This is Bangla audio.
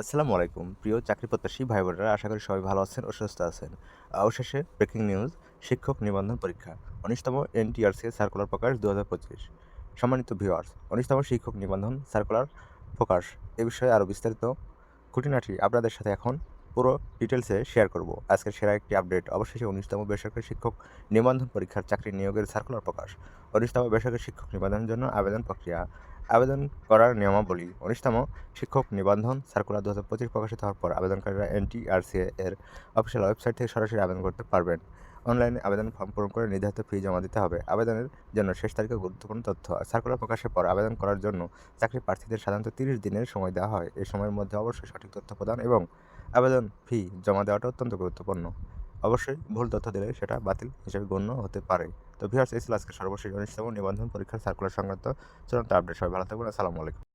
আসসালামু আলাইকুম। প্রিয় চাকরি প্রত্যাশী ভাই বোনেরা আশা করি সবাই ভালো আছেন ও সুস্থ আছেন। অবশেষে ব্রেকিং নিউজ, শিক্ষক নিবন্ধন পরীক্ষা, উনিশতম এনটিআরসি সার্কুলার প্রকাশ দু হাজার পঁচিশ। সম্মানিত ভিউয়ার্স, উনিশতম শিক্ষক নিবন্ধন সার্কুলার প্রকাশ এ বিষয়ে আরও বিস্তারিত খুঁটিনাটি আপনাদের সাথে এখন পুরো ডিটেলসে শেয়ার করব। আজকের সেরা একটি আপডেট অবশেষে উনিশতম বেসরকারি শিক্ষক নিবন্ধন পরীক্ষার চাকরি নিয়োগের সার্কুলার প্রকাশ। উনিশতম বেসরকারি শিক্ষক নিবন্ধনের জন্য আবেদন প্রক্রিয়া আবেদন করার নিয়মাবলী উনিশতম শিক্ষক নিবন্ধন সার্কুলার দু হাজার পঁচিশ প্রকাশিত হওয়ার পর আবেদনকারীরা এনটিআরসিএ এর অফিসিয়াল ওয়েবসাইট থেকে সরাসরি আবেদন করতে পারবেন। অনলাইনে আবেদন ফর্ম পূরণ করে নির্ধারিত ফি জমা দিতে হবে। আবেদনের জন্য শেষ তারিখে গুরুত্বপূর্ণ তথ্য। সার্কুলার প্রকাশের পর আবেদন করার জন্য চাকরি প্রার্থীদের সাধারণত তিরিশ দিনের সময় দেওয়া হয়। এই সময়ের মধ্যে অবশ্যই সঠিক তথ্য প্রদান এবং আবেদন ফি জমা দেওয়াটা অত্যন্ত গুরুত্বপূর্ণ। অবশ্যই ভুল তথ্য দিলে সেটা বাতিল হিসেবে গণ্য হতে পারে। তো ভিউয়ার্স এই ছিল আজকে সর্বশেষ উনিশতম নিবন্ধন পরীক্ষার সার্কুলার সংক্রান্ত চূড়ান্ত আপডেট সবাই ভালো থাকবেন। আসসালামু আলাইকুম।